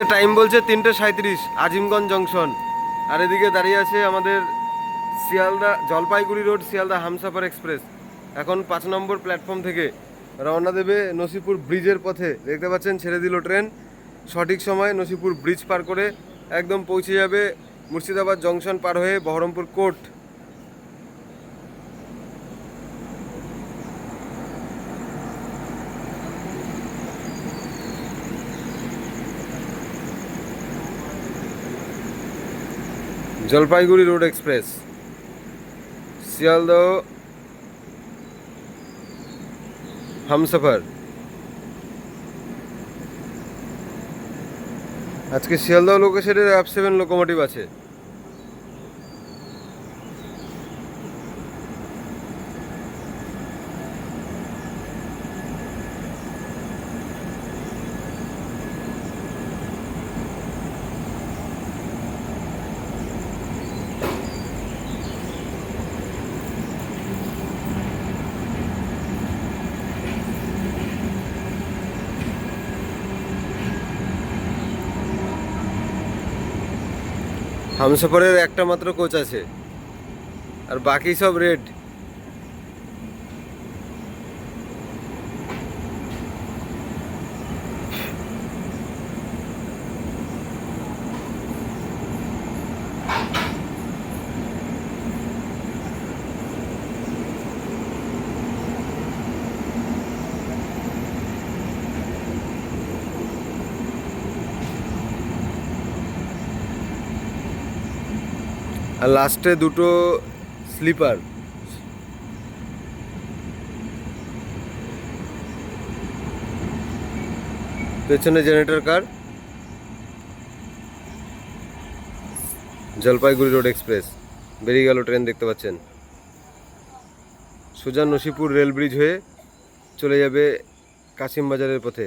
Time বলছে তিনটে সাঁত্রিশ আজিমগঞ্জ জংশন। আর এদিকে দাঁড়িয়ে আছে আমাদের শিয়ালদা জলপাইগুড়ি রোড, শিয়ালদা হামসাফার এক্সপ্রেস। এখন পাঁচ নম্বর প্ল্যাটফর্ম থেকে রওনা দেবে নসিপুর ব্রিজের পথে। দেখতে পাচ্ছেন, ছেড়ে দিল ট্রেন। সঠিক সময় নসিপুর ব্রিজ পার করে একদম পৌঁছে যাবে মুর্শিদাবাদ জংশন পার হয়ে Baharampur court. Jalpaiguri road express Sealdah Humsafar. আজকে শিয়ালদহ লোকেশনের অ্যাপ সেভেন লোকোমোটিভ আছে। হামসফরের একটা মাত্র কোচ আছে। আর বাকি সব রেড আর লাস্টে দুটো স্লিপার। পেছনে generator car? Jalpaiguri road express. বেরিয়ে গেল ট্রেন, দেখতে পাচ্ছেন। সুজান নসিপুর রেল ব্রিজ হয়ে চলে যাবে কাশিম বাজারের পথে।